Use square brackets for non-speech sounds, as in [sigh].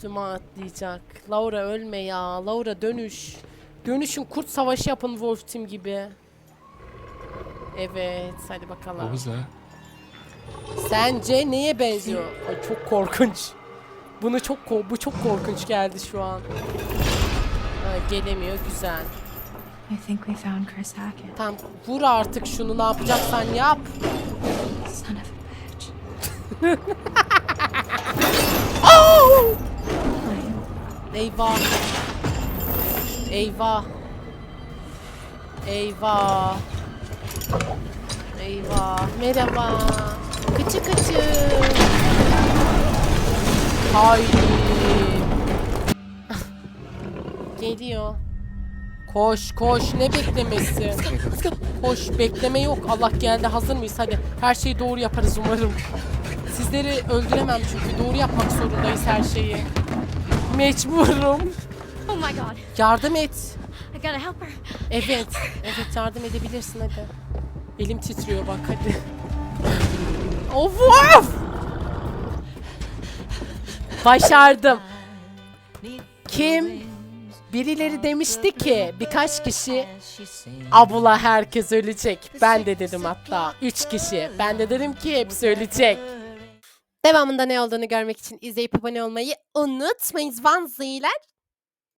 üstüme atlayacak. Laura ölme ya. Laura dönüş. Dönüşün kurt savaşı yapın Wolf Team gibi. Evet hadi What bakalım. was that? Sence neye benziyor? Ay çok korkunç. Bunu çok ko- bu çok korkunç geldi şu an. Ha, gelemiyor güzel. I think we found Chris Hackett. Tamam vur artık şunu ne yapacaksan yap. Son of a bitch. [laughs] Eyvah. Eyvah. Eyvah. Eyvah. Merhaba. Kıçı kıçı. Haydi. Geliyor. Koş koş ne beklemesi? Koş bekleme yok. Allah geldi hazır mıyız? Hadi her şeyi doğru yaparız umarım. Sizleri öldüremem çünkü doğru yapmak zorundayız her şeyi. Mecburum. Oh my god. Yardım et. I gotta help her. Evet. Evet yardım edebilirsin hadi. Elim titriyor bak hadi. of of! Başardım. Kim? Birileri demişti ki birkaç kişi abla herkes ölecek. Ben de dedim hatta. Üç kişi. Ben de dedim ki hepsi ölecek. Devamında ne olduğunu görmek için izleyip abone olmayı unutmayın. Vanziler.